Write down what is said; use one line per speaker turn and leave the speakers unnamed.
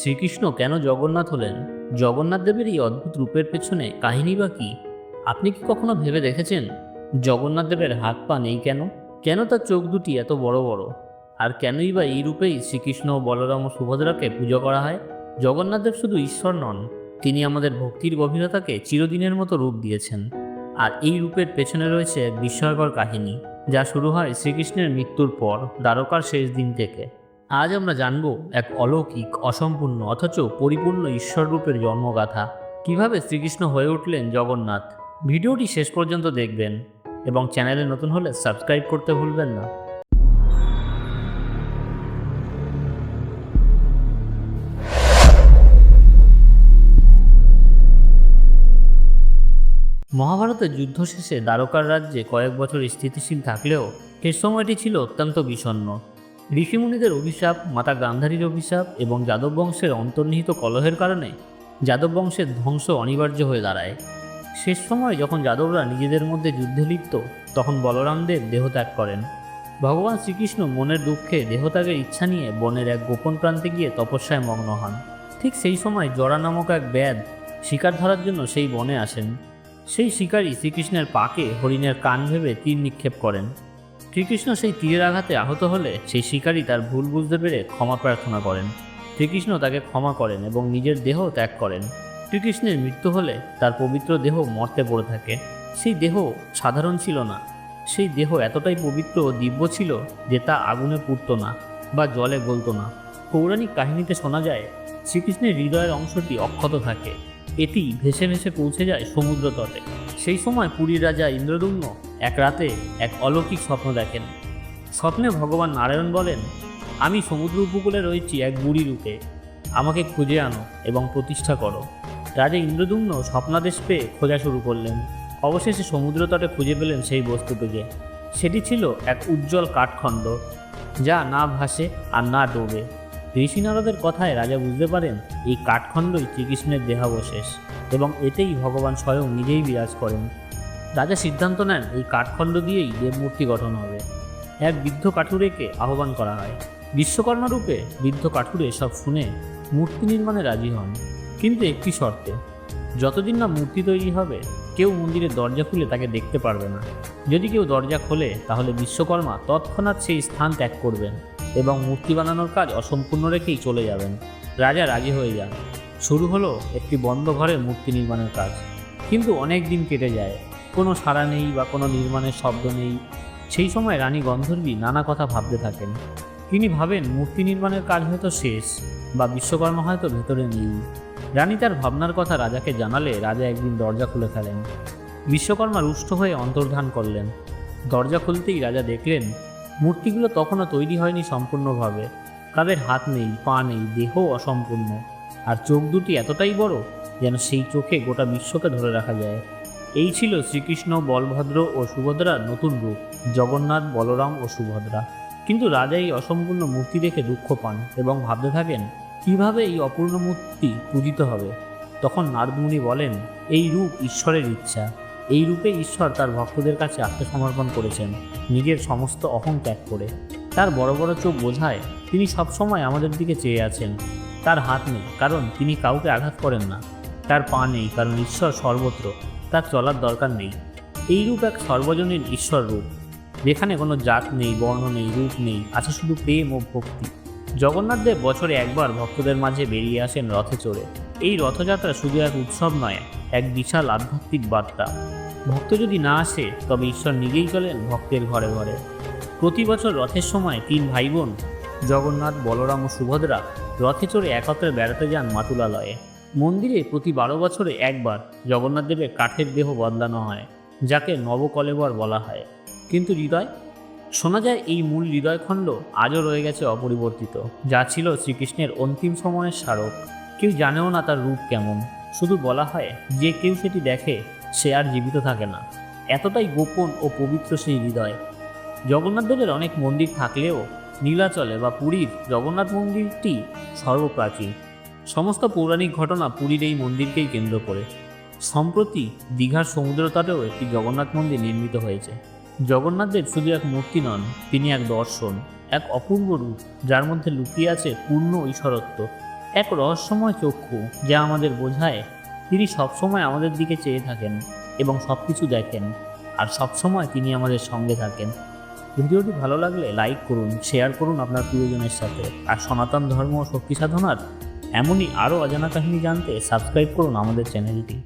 শ্রীকৃষ্ণ কেন জগন্নাথ হলেন? জগন্নাথ দেবের এই অদ্ভুত রূপের পেছনে কাহিনী বা কি? আপনি কি কখনো ভেবে দেখেছেন? জগন্নাথ দেবের হাত পা নেই কেন? কেন তার চোখ দুটি এত বড় বড়? আর কেনই বা এই রূপেই শ্রীকৃষ্ণ বলরাম ও সুভদ্রাকে পুজো করা হয়? জগন্নাথ দেব শুধু ঈশ্বর নন, তিনি আমাদের ভক্তির গভীরতাকে চিরদিনের মতো রূপ দিয়েছেন। আর এই রূপের পেছনে রয়েছে এক বিস্ময়কর কাহিনী, যা শুরু হয় শ্রীকৃষ্ণের মৃত্যুর পর, দ্বারকার শেষ দিন থেকে। আজ আমরা জানব এক অলৌকিক, অসম্পূর্ণ, অথচ পরিপূর্ণ ঈশ্বর রূপের জন্মগাথা। কীভাবে শ্রীকৃষ্ণ হয়ে উঠলেন জগন্নাথ? ভিডিওটি শেষ পর্যন্ত দেখবেন এবং চ্যানেলে নতুন হলে সাবস্ক্রাইব করতে ভুলবেন না। মহাভারতের যুদ্ধ শেষে দ্বারকার রাজ্যে কয়েক বছর স্থিতিশীল থাকলেও শেষ সময়টি ছিল অত্যন্ত বিষণ্ণ। ঋষিমুনিদের অভিশাপ, মাতা গান্ধারীর অভিশাপ এবং যাদব বংশের অন্তর্নিহিত কলহের কারণে যাদব বংশের ধ্বংস অনিবার্য হয়ে দাঁড়ায়। শেষ সময় যখন যাদবরা নিজেদের মধ্যে যুদ্ধে লিপ্ত, তখন বলরামদেব দেহত্যাগ করেন। ভগবান শ্রীকৃষ্ণ মনের দুঃখে দেহত্যাগের ইচ্ছা নিয়ে বনের এক গোপন প্রান্তে গিয়ে তপস্যায় মগ্ন হন। ঠিক সেই সময় জরা নামক এক ব্যাধ শিকার ধরার জন্য সেই বনে আসেন। সেই শিকারী শ্রীকৃষ্ণের পাকে হরিণের কান ভেবে তীর নিক্ষেপ করেন। শ্রীকৃষ্ণ সেই তীরের আঘাতে আহত হলে সেই শিকারী তার ভুল বুঝতে পেরে ক্ষমা প্রার্থনা করেন। শ্রীকৃষ্ণ তাকে ক্ষমা করেন এবং নিজের দেহ ত্যাগ করেন। শ্রীকৃষ্ণের মৃত্যু হলে তার পবিত্র দেহ মর্তে পড়ে থাকে। সেই দেহ সাধারণ ছিল না। সেই দেহ এতটাই পবিত্র ও দিব্য ছিল যে তা আগুনে পুড়ত না বা জলে গলত না। পৌরাণিক কাহিনীতে শোনা যায়, শ্রীকৃষ্ণের হৃদয়ের অংশটি অক্ষত থাকে। এটি ভেসে ভেসে পৌঁছে যায় সমুদ্র তটে। সেই সময় পুরীর রাজা ইন্দ্রদুম্ন এক রাতে এক অলৌকিক স্বপ্ন দেখেন। স্বপ্নে ভগবান নারায়ণ বলেন, আমি সমুদ্র উপকূলে রয়েছি এক বুড়ি রূপে। আমাকে খুঁজে আনো এবং প্রতিষ্ঠা করো। রাজা ইন্দ্রদুম্ন স্বপ্নাদেশ পেয়ে খোঁজা শুরু করলেন। অবশেষে সমুদ্র তটে খুঁজে পেলেন সেই বস্তুটিকে সেটি ছিল এক উজ্জ্বল কাঠখণ্ড, যা না ভাসে আর না ডোবে। ঋষি নারদের কথায় রাজা বুঝতে পারেন, এই কাঠখণ্ডই শ্রীকৃষ্ণের দেহাবশেষ এবং এতেই ভগবান স্বয়ং নিজেই বিরাজ করেন। রাজা সিদ্ধান্ত নেন, এই কাঠখণ্ড দিয়েই দেবমূর্তি গঠন হবে। এক বৃদ্ধ কাঠুরেকে আহ্বান করা হয়। বিশ্বকর্মা রূপে বৃদ্ধ কাঠুরে সব শুনে মূর্তি নির্মাণে রাজি হন, কিন্তু একটি শর্তে, যতদিন না মূর্তি তৈরি হবে, কেউ মন্দিরের দরজা খুলে তাকে দেখতে পারবে না। যদি কেউ দরজা খোলে, তাহলে বিশ্বকর্মা তৎক্ষণাৎ সেই স্থান ত্যাগ করবেন। এবং মূর্তি বানানোর কাজ অসম্পূর্ণ রেখেই চলে যাবেন। রাজা রাজি হয়ে যান। শুরু হলো একটি বন্ধ ঘরে মূর্তি নির্মাণের কাজ। কিন্তু অনেক দিন কেটে যায়। কোনো সাড়া নেই বা কোনো নির্মাণের শব্দ নেই। সেই সময় রানী গন্ধর্বী নানা কথা ভাবতে থাকেন। তিনি ভাবেন, মূর্তি নির্মাণের কাজ হয়তো শেষ বা বিশ্বকর্মা হয়তো ভেতরে নেই। রানী তার ভাবনার কথা রাজাকে জানালে রাজা একদিন দরজা খুলে ফেলেন। বিশ্বকর্মা রুষ্ট হয়ে অন্তর্ধান করলেন। দরজা খুলতেই রাজা দেখলেন মূর্তিগুলো তখনও তৈরি হয়নি সম্পূর্ণভাবে। তাদের হাত নেই, পা নেই, দেহ অসম্পূর্ণ। আর চোখ দুটি এতটাই বড় যেন সেই চোখে গোটা বিশ্বকে ধরে রাখা যায়। এই ছিল শ্রীকৃষ্ণ, বলভদ্র ও সুভদ্রার নতুন রূপ, জগন্নাথ, বলরাম ও সুভদ্রা। কিন্তু রাজা এই অসম্পূর্ণ মূর্তি দেখে দুঃখ পান এবং ভাবতে থাকেন, কীভাবে এই অপূর্ণ মূর্তি পূজিত হবে? তখন নারদমুনি বলেন, এই রূপ ঈশ্বরের ইচ্ছা। এই রূপে ঈশ্বর তার ভক্তদের কাছে আত্মসমর্পণ করেছেন, নিজের সমস্ত অহং ত্যাগ করে। তার বড় বড় চোখ বোঝায়, তিনি সবসময় আমাদের দিকে চেয়ে আছেন। তার হাত নেই, কারণ তিনি কাউকে আঘাত করেন না। তার পা নেই, কারণ ঈশ্বর সর্বত্র, তার চলার দরকার নেই। এই রূপ এক সর্বজনীন ঈশ্বর রূপ। যেখানে কোনো জাত নেই, বর্ণ নেই, রূপ নেই, আছে শুধু প্রেম ও ভক্তি। জগন্নাথ দেব বছরে একবার ভক্তদের মাঝে বেরিয়ে আসেন রথে চড়ে। এই রথযাত্রা শুধু এক উৎসব নয়, এক বিশাল আধ্যাত্মিক বার্তা। ভক্ত যদি না আসে, তবে ঈশ্বর নিজেই চলেন ভক্তের ঘরে ঘরে। প্রতি বছর রথের সময় তিন ভাই বোন জগন্নাথ, বলরাম ও সুভদ্রা রথে চড়ে একত্রে বেড়াতে যান মাতুলালয়ে। মন্দিরে প্রতি বারো বছরে একবার জগন্নাথ দেবের কাঠের দেহ বদলানো হয়, যাকে নবকলেবর বলা হয়। কিন্তু হৃদয়? শোনা যায় এই মূল হৃদয়খণ্ড আজও রয়ে গেছে অপরিবর্তিত, যা ছিল শ্রীকৃষ্ণের অন্তিম সময়ের স্মারক। কেউ জানেও না তার রূপ কেমন। শুধু বলা হয় যে কেউ সেটি দেখে সে আর জীবিত থাকে না। এতটাই গোপন ও পবিত্র সেই হৃদয়। জগন্নাথ দেবের অনেক মন্দির থাকলেও নীলাচলে বা পুরীর জগন্নাথ মন্দিরটি সর্বপ্রাচীন। সমস্ত পৌরাণিক ঘটনা পুরীর এই মন্দিরকেই কেন্দ্র করে। সম্প্রতি দীঘার সমুদ্র তটেও একটি জগন্নাথ মন্দির নির্মিত হয়েছে। জগন্নাথ দেব শুধু এক মূর্তি নন, তিনি এক দর্শন, এক অপূর্ব রূপ, যার মধ্যে লুকিয়ে আছে পূর্ণ ঈশ্বরত্ব এক রহস্যময় চক্ষু, যা আমাদের বোঝায় তিনি সবসময় আমাদের দিকে চেয়ে থাকেন এবং সব কিছু দেখেন। আর সবসময় তিনি আমাদের সঙ্গে থাকেন। ভিডিওটি ভালো লাগলে লাইক করুন, শেয়ার করুন আপনার প্রিয়জনের সাথে। আর সনাতন ধর্ম ও শক্তি সাধনার এমনই আরও অজানা কাহিনী জানতে সাবস্ক্রাইব করুন আমাদের চ্যানেলটি।